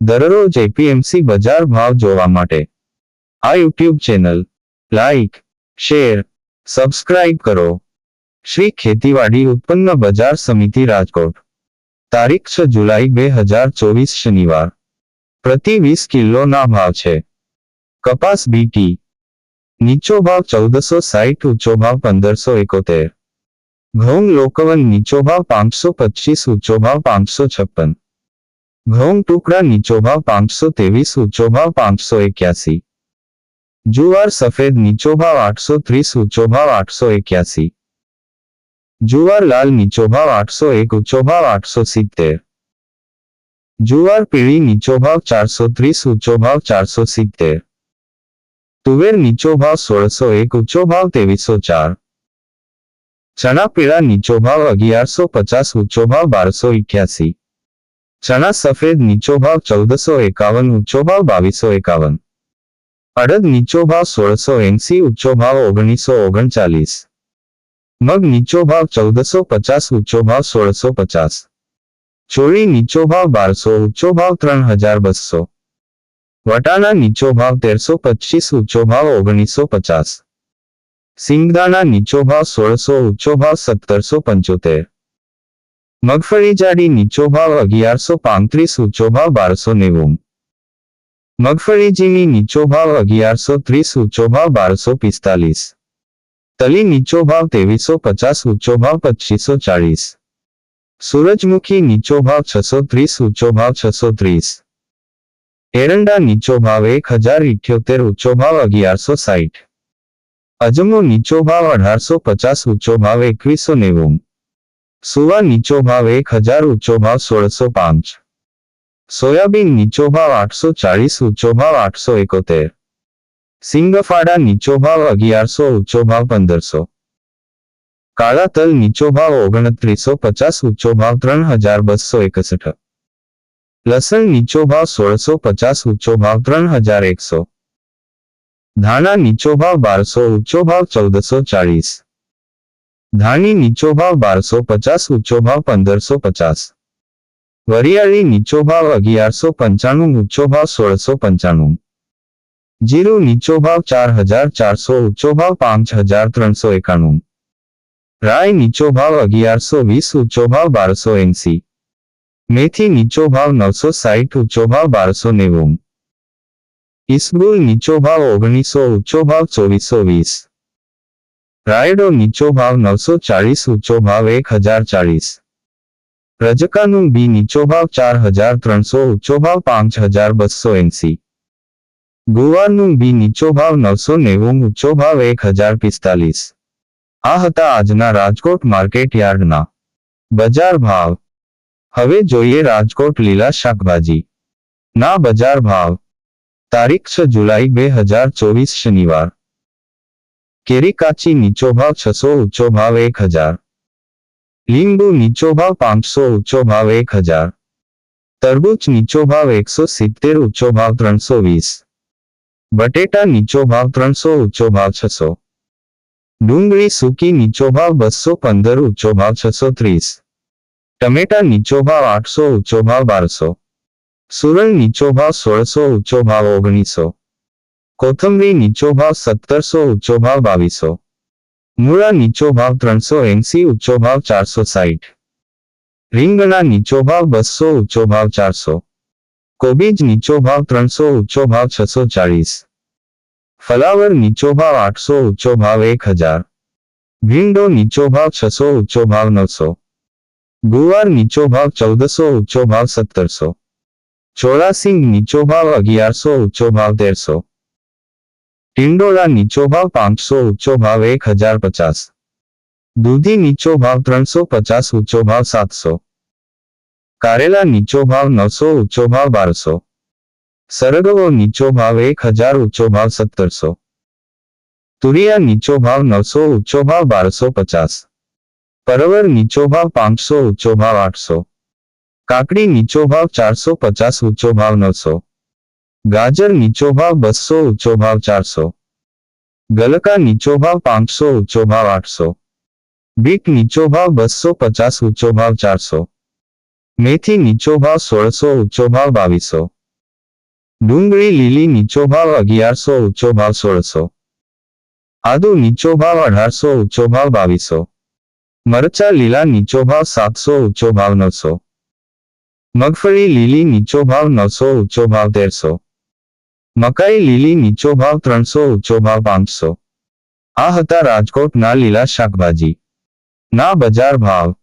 દરરોજ એપીએમસી બજાર ભાવ જોવા માટે. આ YouTube channel, like, share, subscribe કરો. શ્રી ખેતીવાડી ઉત્પન્ન બજાર સમિતિ રાજકોટ. તારીખ છ જુલાઈ બે હજાર ચોવીસ શનિવાર. પ્રતિ વીસ કિલોના ભાવ છે. કપાસ બીટી નીચો ભાવ ચૌદસો સાઠ ઊંચો ભાવ પંદરસો એકોતેર. ઘઉં લોકવન નીચો ભાવ પાંચસો પચીસ, ઊંચો ભાવ પાંચસો છપ્પન. ઘઉં ટુકડા નીચો ભાવ પાંચસો ત્રેવીસ ઊંચો ભાવ પાંચસો એક્યાસી. જુવાર સફેદ નીચો ભાવ આઠસો ત્રીસ ઊંચો ભાવ આઠસો એક્યાસી. જુવાર લાલ નીચો ભાવ આઠસો એક ઊંચો ભાવ આઠસો સિત્તેર. જુવાર પીળી નીચો ભાવ ચારસો ત્રીસ ઊંચો ભાવ ચારસો સિત્તેર. તુવેર નીચો ભાવ સોળસો એક ઊંચો ભાવ ત્રેવીસો ચાર. ચણા પીળા નીચો ભાવ અગિયારસો પચાસ ઊંચો ભાવ બારસો ઇઠ્યાસી ચણા સફેદ નીચો ભાવ ચૌદસો એકાવન, ઊંચો ભાવ બાવીસો એકાવન. અડદ નીચો ભાવ સોળસો એંસી, ઊંચો ભાવ ઓગણીસો ઓગણચાલીસ. મગ નીચો ભાવ ચૌદસો પચાસ, ઊંચો ભાવ સોળસો પચાસ. ચોળી નીચો ભાવ બારસો, ઊંચો ભાવ ત્રણ હજાર બસો. વટાણા નીચો ભાવ તેરસો પચીસ, ઊંચો ભાવ ઓગણીસો પચાસ. સિંગદાણા નીચો ભાવ સોળસો, ઊંચો ભાવ સત્તરસો પંચોતેર. મગફળી જાડી નીચો ભાવ અગિયારસો પાંત્રીસ ઊંચો ભાવ બારસો નેવું મગફળી ઝીણી નીચો ભાવ અગિયારસો ત્રીસ ઊંચો ભાવ બારસો પિસ્તાલીસ તલી નીચો ભાવ ત્રેવીસો પચાસ ઊંચો ભાવ પચીસો ચાળીસ સૂરજમુખી નીચો ભાવ છસો ત્રીસ ઊંચો ભાવ છસો ત્રીસ એરંડા નીચો ભાવ એક હજાર ઇઠ્યોતેર ઊંચો ભાવ અગિયારસો સાઠ અજમો નીચો ભાવ અઢારસો પચાસ ઊંચો ભાવ એકવીસો નેવું સુવા નીચો ભાવ એક હજાર ઊંચો ભાવ સોળસો પાંચ સોયાબીન નીચો ભાવ આઠસો ચાળીસ ઊંચો ભાવ આઠસો એકોતેર સિંગફાડા નીચો ભાવ અગિયારસો ઊંચો ભાવ પંદરસો કાળા તલ નીચો ભાવ ઓગણત્રીસો પચાસ ઊંચો ભાવ ત્રણ હજાર બસો એકસઠ લસણ નીચો ભાવ સોળસો પચાસ ઊંચો ભાવ ત્રણ હજાર એકસો ધાણા નીચો ભાવ બારસો ઊંચો ભાવ ચૌદસો ચાળીસ ધાણી નીચો ભાવ બારસો પચાસ, ઊંચો ભાવ પંદરસો પચાસ. વરિયાળી નીચો ભાવ અગિયારસો પંચાણું, ઊંચો ભાવ સોળસો પંચાણું. જીરું નીચો ભાવ ચાર હજાર ચારસો, ઊંચો ભાવ પાંચ હજાર ત્રણસો એકાણું. રાય નીચો ભાવ અગિયારસો વીસ, ઊંચો ભાવ બારસો એંસી. મેથી નીચો ભાવ નવસો સાહીઠ ઊંચો ભાવ બારસો નેવું. ઇસબુલ નીચો ભાવ ઓગણીસો, ઊંચો ભાવ ચોવીસો વીસ. રાયડો નીચો ભાવ નવસો ચાળીસ, ઊંચો ભાવ એક હજાર ચાળીસ. રજકાનું બી નીચો ભાવ ચાર હજાર ત્રણસો, ઊંચો ભાવ પાંચ હજાર બસો એંસી. ગુવારનું બી નીચો ભાવ નવસો નેવું, ઊંચો ભાવ એક હજાર પિસ્તાલીસ. આ હતા આજના રાજકોટ માર્કેટ યાર્ડના. બજાર ભાવ. હવે જોઈએ રાજકોટ લીલા શાકભાજી. ના બજાર ભાવ. તારીખ છ જુલાઈ બે હજાર ચોવીસ શનિવાર. કેરી કાચી નીચો ભાવ છસો ઊંચો ભાવ એક હજાર લીંબુ નીચો ભાવ પાંચસો ઊંચો ભાવ એક હજાર તરબૂચ નીચો ભાવ એકસો સિત્તેર ઊંચો ભાવ ત્રણસો વીસ બટેટા નીચો ભાવ ત્રણસો ઊંચો ભાવ છસો ડુંગળી સૂકી નીચો ભાવ બસો પંદર ઊંચો ભાવ છસો ત્રીસ ટમેટા નીચો ભાવ આઠસો ઊંચો ભાવ બારસો સુરણ નીચો ભાવ સોળસો ઊંચો ભાવ ઓગણીસો કોથમરી નીચો ભાવ સત્તરસો ઊંચો ભાવ બાવીસો મૂળા નીચો ભાવ ત્રણસો એંસી ઊંચો ભાવ ચારસો સાઠ રીંગણા નીચો ભાવ બસો ઊંચો ભાવ ચારસો કોબીજ નીચો ભાવ ત્રણસો ઊંચો ભાવ છસો ચાળીસ ફલાવર નીચો ભાવ આઠસો ઊંચો ભાવ એક હજાર ભીંડો નીચો ભાવ છસો ઊંચો ભાવ નવસો ગુવાર નીચો ભાવ ચૌદસો ઊંચો ભાવ સત્તરસો ચોરાસિંગ નીચો ભાવ અગિયારસો ઊંચો ભાવ તેરસો ટિંડોળા નીચો ભાવ પાંચસો ઊંચો ભાવ એક હજાર પચાસ. દૂધી નીચો ભાવ ત્રણસો પચાસ ઊંચો ભાવ સાતસો. કારેલા નીચો ભાવ નવસો ઊંચો ભાવ બારસો. સરગવો નીચો ભાવ એક હજાર ઊંચો ભાવ સત્તરસો. તુરિયા નીચો ભાવ નવસો ઊંચો ભાવ બારસો પચાસ. પરવર નીચો ભાવ પાંચસો ઊંચો ભાવ આઠસો. કાકડી નીચો ભાવ ચારસો પચાસ ઊંચો ભાવ નવસો. ગાજર નીચો ભાવ બસો ઊંચો ભાવ ચારસો ગલકા નીચો ભાવ પાંચસો ઊંચો ભાવ આઠસો બીટ નીચો ભાવ બસો પચાસ ઊંચો ભાવ ચારસો મેથી નીચો ભાવ સોળસો ઊંચો ભાવ બાવીસો ડુંગળી લીલી નીચો ભાવ અગિયારસો ઊંચો ભાવ સોળસો આદુ નીચો ભાવ અઢારસો ઊંચો ભાવ બાવીસો મરચા લીલા નીચો ભાવ સાતસો ઊંચો ભાવ નવસો મગફળી લીલી નીચો ભાવ નવસો ઊંચો ભાવ તેરસો મકાઈ લીલી નીચો ભાવ ત્રણસો ઊંચો ભાવ પાંચસો. આ હતા રાજકોટના લીલા શાકભાજી. ના બજાર ભાવ.